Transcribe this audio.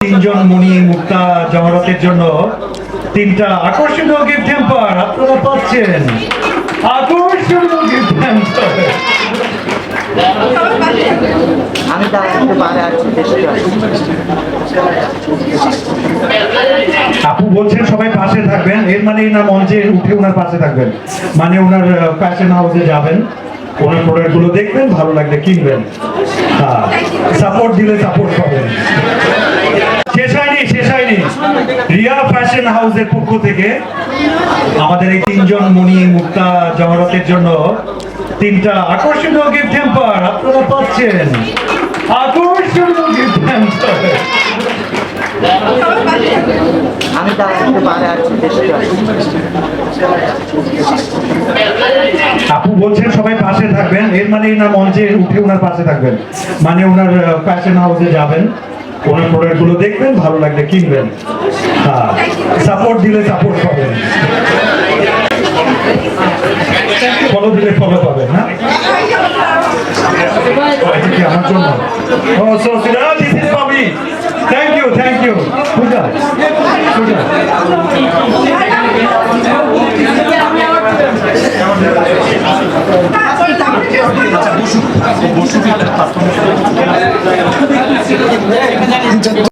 তিনজন মণি মুক্তা জহরতের জন্য তিনটা আকর্ষণীয় গিফট হ্যাম্পার আপনারা পাচ্ছেন। আকর্ষণীয় গিফট হ্যাম্পার আমি আপু বলছেন সবাই পাশে থাকবেন এর মানে না মঞ্চে উঠে ওনার পাশে থাকবেন। মানে ওনার ফ্যাশন হাউসে যাবেন। ওনার দেখবেন, ভালো লাগলে কিনবেন। হ্যাঁ সাপোর্ট দিলে সাপোর্ট পাবেন। শেষ হয়নি শেষ হয়নি। রিয়া ফ্যাশন হাউসের পক্ষ থেকে আমাদের এই তিনজন মণি মুক্তা জহরতের জন্য তিনটা আকর্ষণীয় গিফট হ্যাম্পার আপনারা পাচ্ছেন। আকর্ষণীয় গিফট হ্যাম্পার আপু বলছেন সবাই পাশে থাকবেন। এর মানে না মঞ্চে উঠে ওনার পাশে থাকবেন। মানে ওনার ফ্যাশন হাউসে যাবেন। ওনার প্রোডাক্টগুলো দেখবেন, ভালো লাগলে কিনবেন। হ্যাঁ সাপোর্ট দিলে সাপোর্ট পাবেন। ফলো দিলে ফলো পাবেন কি আমার জন্য? So this is for me Basu Basu